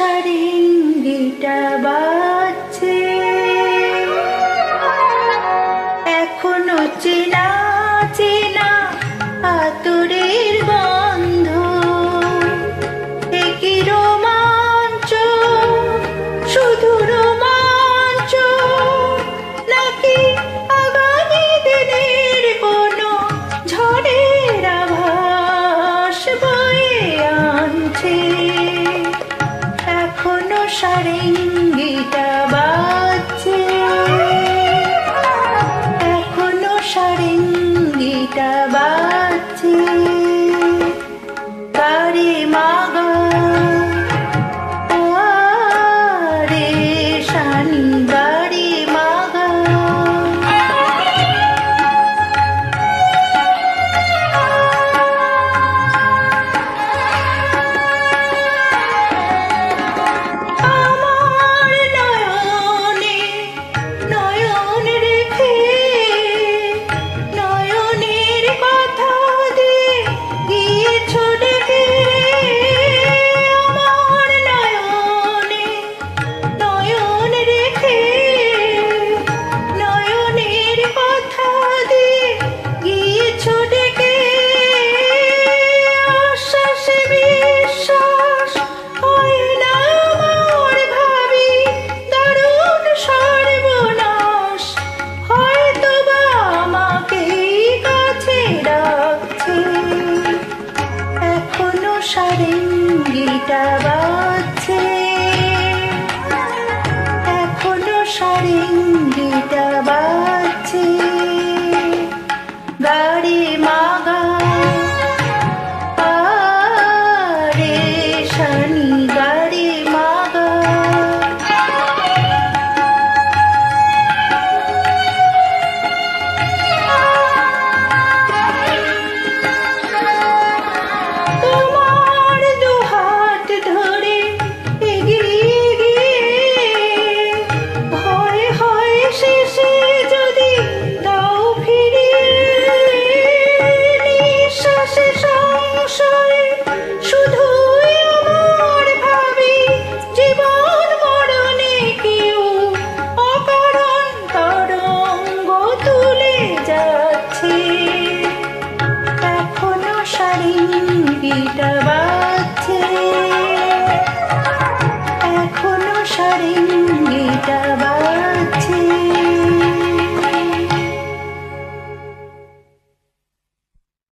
সারিঙ্গিটা বাজছে। এখনও চেনা চেনা আতরের গন্ধ। একই রোমাঞ্চ, শুধু রোমাঞ্চ, নাকি আগামী দিনের কোনো ঝড়ের আভাস বয়ে আনছে? षडेङ्गित সারেঙ্গিটা বাজছে। এখনও সারেঙ্গিটা বাজছে। গাড়ি মা வைத்தவா